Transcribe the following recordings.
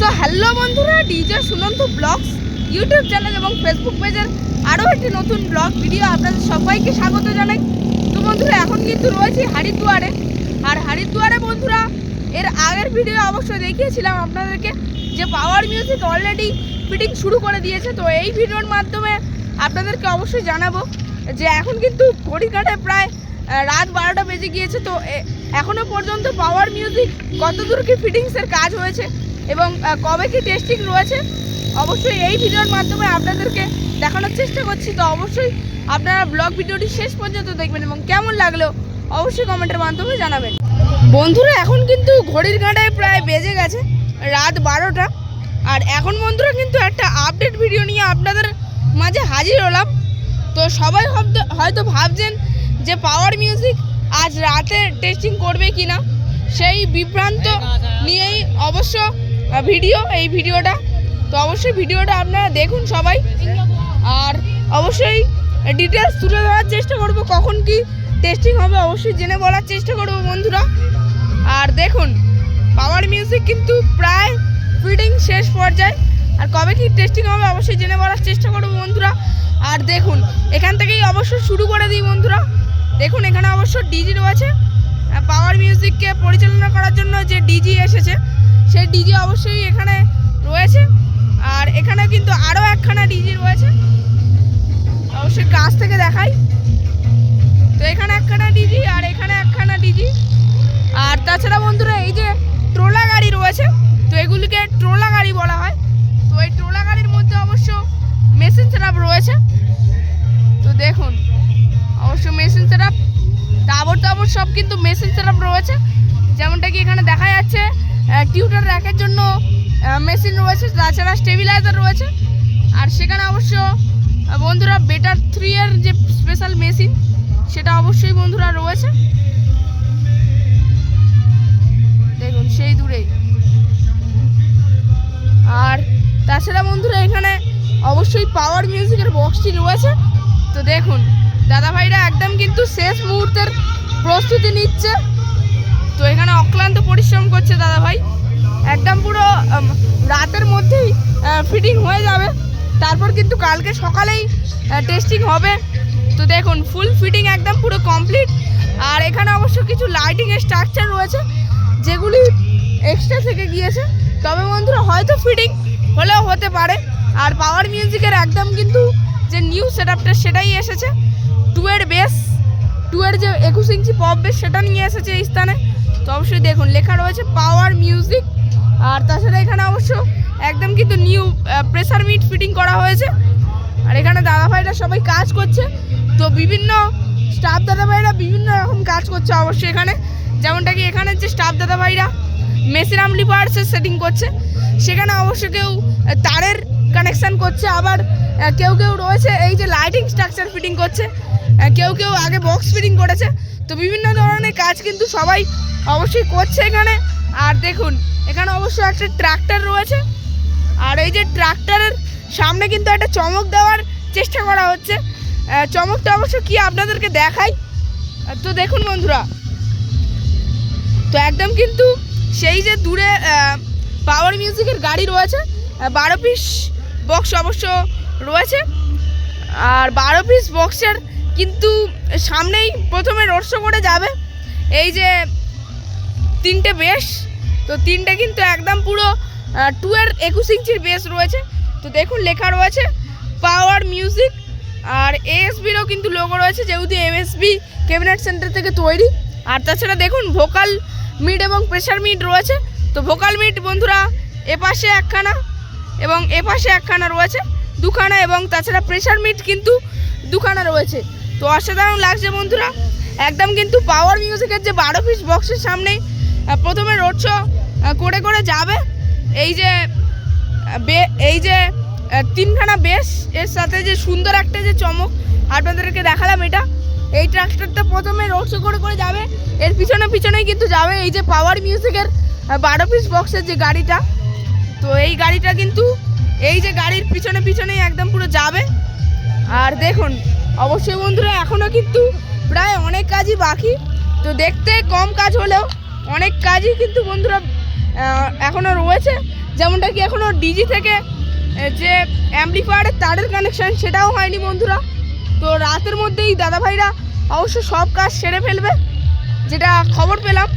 So hello বন্ধুরা, DJ Sunanta blogs, YouTube channel এবং Facebook পেজের আরও একটি নতুন ব্লগ ভিডিও আপনাদের সবাইকে স্বাগত জানাই। তো বন্ধুরা, এখন কিন্তু রয়েছি হারিদুয়ারে। আর হারিদুয়ারে বন্ধুরা, এর আগের ভিডিও অবশ্যই দেখিয়েছিলাম আপনাদেরকে যে পাওয়ার মিউজিক অলরেডি ফিটিং শুরু করে দিয়েছে। তো এই ভিডিওর মাধ্যমে আপনাদেরকে অবশ্যই জানাব যে এখন কিন্তু ঘড়িকাটে প্রায় রাত বারোটা বেজে গিয়েছে। তো এ- এখনও পর্যন্ত পাওয়ার মিউজিক কতদূর কি ফিটিংসের কাজ হয়েছে? এবং কবে কি টেস্টিং রয়েছে? অবশ্যই এই ভিডিওর মাধ্যমে আপনাদেরকে দেখানোর চেষ্টা করছি। তো অবশ্যই আপনারা ব্লগ ভিডিওটি শেষ পর্যন্ত দেখবেন এবং কেমন লাগল অবশ্যই কমেন্টের মাধ্যমে জানাবেন। বন্ধুরা এখন কিন্তু ঘড়ির কাঁটায় প্রায় বেজে গেছে রাত বারোটা। আর এখন বন্ধুরা কিন্তু একটা আপডেট ভিডিও নিয়ে আপনাদের মাঝে হাজির হলাম। তো সবাই হয়তো- ভাবছেন যে পাওয়ার মিউজিক আজ রাতে টেস্টিং করবে কি না সেই বিভ্রান্ত নিয়েই অবশ্য ভিডিও, এই ভিডিওটা। তো অবশ্যই ভিডিওটা আপনারা দেখুন সবাই। আর অবশ্যই ডিটেলস তুলে ধরার চেষ্টা করব, কখন কি টেস্টিং হবে, অবশ্যই জেনে বলার চেষ্টা করব বন্ধুরা। আর দেখুন পাওয়ার মিউজিক কিন্তু প্রায় ফিটিং শেষ পর্যায়ে। আর কবে কি টেস্টিং হবে, অবশ্যই জেনে বলার চেষ্টা করব বন্ধুরা। আর দেখুন, এখান থেকেই অবশ্যই শুরু করে দিই বন্ধুরা। দেখুন, এখানে অবশ্য ডিজি রয়েছে। পাওয়ার মিউজিককে পরিচালনা করার জন্য যে ডিজি এসেছে ডিজি অবশ্যই এখানে রয়েছে। আর এখানে কিন্তু আরও একখানা ডিজি রয়েছে। অবশ্যই কাছ থেকে দেখাই। তো এখানে একখানা ডিজি আর এখানে একখানা ডিজি। আর তাছাড়া বন্ধুরা, এই যে ট্রোলা গাড়ি রয়েছে, তো এগুলিকে ট্রোলা গাড়ি বলা হয়। তো এই ট্রোলা গাড়ির মধ্যে অবশ্য মেশিন সেটআপ রয়েছে। তো দেখুন, অবশ্য মেশিন সেটআপ তাবর তাবর সব কিন্তু মেশিন সেটআপ রয়েছে। যেমনটা কি এখানে দেখা যাচ্ছে টিউটার র্যাকের জন্য মেশিন রয়েছে, তাছাড়া স্টেবিলাইজার রয়েছে। আর সেখানে অবশ্য বন্ধুরা বেটার থ্রি এর যে স্পেশাল মেশিন সেটা অবশ্যই বন্ধুরা রয়েছে। দেখুন, সেই দূরেই। আর তাছাড়া বন্ধুরা এখানে অবশ্যই পাওয়ার মিউজিকের বক্সটি রয়েছে। তো দেখুন দাদা ভাইরা একদম কিন্তু শেষ মুহূর্তের প্রস্তুতি নিচ্ছে। তো এখানে অক্লান্ত পরিশ্রম করছে দাদা ভাই একদম পুরো রাতের মধ্যেই ফিটিং হয়ে যাবে। তারপর কিন্তু কালকে সকালেই টেস্টিং হবে। তো দেখুন ফুল ফিটিং একদম পুরো কমপ্লিট আর এখানে অবশ্য কিছু লাইটিং স্ট্রাকচার রয়েছে, যেগুলি এক্সট্রা থেকে গিয়েছে। তবে বন্ধুরা, হয়তো ফিটিং হলেও হতে পারে। আর পাওয়ার মিউজিকের একদম কিন্তু যে নিউ সেট সেটাই এসেছে। টু এর বেস টু এর যে একুশ ইঞ্চি পপ বেস সেটা নিয়ে এসেছে এই স্থানে। তো অবশ্যই দেখুন, লেখা রয়েছে পাওয়ার মিউজিক আর তাছাড়া এখানে অবশ্য একদম কিন্তু নিউ প্রেসার মিট ফিটিং করা হয়েছে। আর এখানে দাদা ভাইরা সবাই কাজ করছে। তো বিভিন্ন স্টাফ দাদা ভাইরা বিভিন্ন রকম কাজ করছে অবশ্যই এখানে। যেমনটা কি এখানে যে স্টাফ দাদা ভাইরা মেশিন আমলিফায়ার্সের সেটিং করছে। সেখানে অবশ্য কেউ তারের কানেকশান করছে। আবার কেউ কেউ রয়েছে, এই যে লাইটিং স্ট্রাকচার ফিটিং করছে। কেউ কেউ আগে বক্স ফিটিং করেছে। তো বিভিন্ন ধরনের কাজ কিন্তু সবাই অবশ্যই করছে এখানে। আর দেখুন, এখানে অবশ্য একটা ট্রাক্টর রয়েছে। আর এই যে ট্রাক্টরের সামনে কিন্তু একটা চমক দেওয়ার চেষ্টা করা হচ্ছে। চমকটা অবশ্য কি আপনাদেরকে দেখাই? তো দেখুন বন্ধুরা, তো একদম কিন্তু সেই যে দূরে পাওয়ার মিউজিকের গাড়ি রয়েছে। বারো পিস বক্স অবশ্য রয়েছে। আর বারো পিস বক্সের কিন্তু সামনেই প্রথমে রোড শো করে যাবে। এই যে তিনটে বেস তো তিনটে কিন্তু একদম পুরো টু এর একুশ ইঞ্চির বেস রয়েছে। তো দেখুন, লেখা রয়েছে পাওয়ার মিউজিক আর এএসবিরও কিন্তু লোগো রয়েছে, যেহেতু এমএসবি ক্যাবিনেট সেন্টার থেকে তৈরি। আর তাছাড়া দেখুন ভোকাল মিড এবং প্রেশার মিড রয়েছে। তো ভোকাল মিড বন্ধুরা, এপাশে একখানা এবং এপাশে একখানা রয়েছে, দুখানা এবং তাছাড়া প্রেশার মিট কিন্তু দুখানা রয়েছে। তো অসাধারণ লাগছে বন্ধুরা। একদম কিন্তু পাওয়ার মিউজিকের যে বারো পিস বক্সের সামনেই প্রথমে রোড শো করে করে যাবে। এই যে এই যে তিনখানা বেশ, এর সাথে যে সুন্দর একটা যে চমক, আপনাদেরকে দেখালাম এটা। এই ট্রাক্টরটা প্রথমে রোড শো করে করে যাবে। এর পিছনে পিছনেই কিন্তু যাবে এই যে পাওয়ার মিউজিকের বারো পিস বক্সের যে গাড়িটা। তো এই গাড়িটা কিন্তু, এই যে গাড়ির পিছনে পিছনেই একদম পুরো যাবে। আর দেখুন অবশ্যই বন্ধুরা এখনও কিন্তু প্রায় অনেক কাজই বাকি। তো দেখতে কম কাজ হলেও অনেক কাজই কিন্তু বন্ধুরা এখনও রয়েছে। যেমনটা কি এখনও ডিজি থেকে যে অ্যাম্পলিফায়ারের তারের কানেকশন সেটাও হয়নি বন্ধুরা। তো রাতের মধ্যেই দাদাভাইরা অবশ্য সব কাজ সেরে ফেলবে, যেটা খবর পেলাম।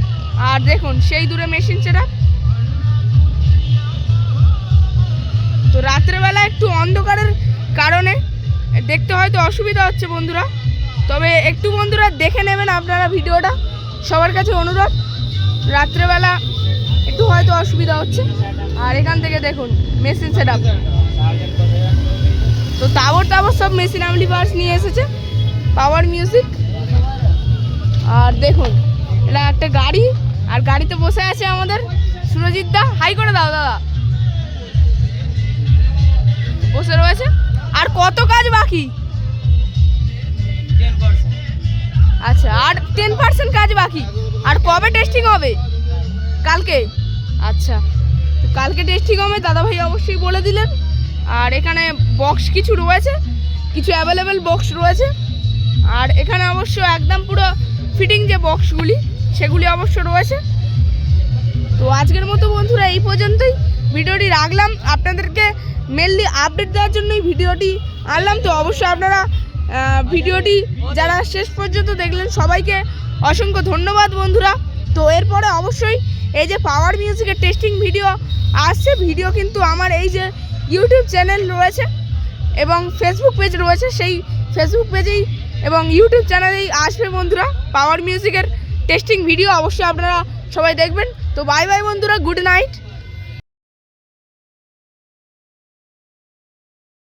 আর দেখুন, সেই দূরে মেশিন সেটা। তো রাত্রেবেলা একটু অন্ধকারের দেখতে হয়তো অসুবিধা হচ্ছে বন্ধুরা। তবে একটু বন্ধুরা দেখে নেবেন আপনারা ভিডিওটা। সবার কাছে অনুরোধ, রাত্রেবেলা একটু হয়তো অসুবিধা হচ্ছে। আর এখান থেকে দেখুন, মেশিন সেট তো তাবর টাবর সব মেশিন আমলি পার্স নিয়ে এসেছে পাওয়ার মিউজিক আর দেখুন, এটা একটা গাড়ি। আর গাড়িতে বসে আছে আমাদের সুরজিৎ দা। হাই করে দাও। বাকি আচ্ছা আর টেন পার্সেন্ট কাজ বাকি। আর কবে টেস্টিং হবে? কালকে? আচ্ছা তো কালকে টেস্টিং হবে, দাদাভাই অবশ্যই বলে দিলেন। আর এখানে বক্স কিছু রয়েছে, কিছু অ্যাভেলেবেল বক্স রয়েছে। আর এখানে অবশ্য একদম পুরো ফিটিং যে বক্সগুলি সেগুলি অবশ্য রয়েছে। তো আজকের মতো বন্ধুরা, এই পর্যন্তই। ভিডিওটি রাখলাম। আপনাদেরকে মেনলি আপডেট দেওয়ার জন্যই ভিডিওটি আনলাম তো অবশ্যই আপনারা ভিডিওটি যারা শেষ পর্যন্ত দেখলেন সবাইকে অসংখ্য ধন্যবাদ বন্ধুরা। তো এরপরে অবশ্যই এই যে পাওয়ার মিউজিকের টেস্টিং ভিডিও আসছে। ভিডিও কিন্তু আমার এই যে ইউটিউব চ্যানেল রয়েছে এবং ফেসবুক পেজ রয়েছে, সেই ফেসবুক পেজেই এবং ইউটিউব চ্যানেলেই আসবে বন্ধুরা। পাওয়ার মিউজিকের টেস্টিং ভিডিও অবশ্যই আপনারা সবাই দেখবেন। তো বাই বাই বন্ধুরা গুড নাইট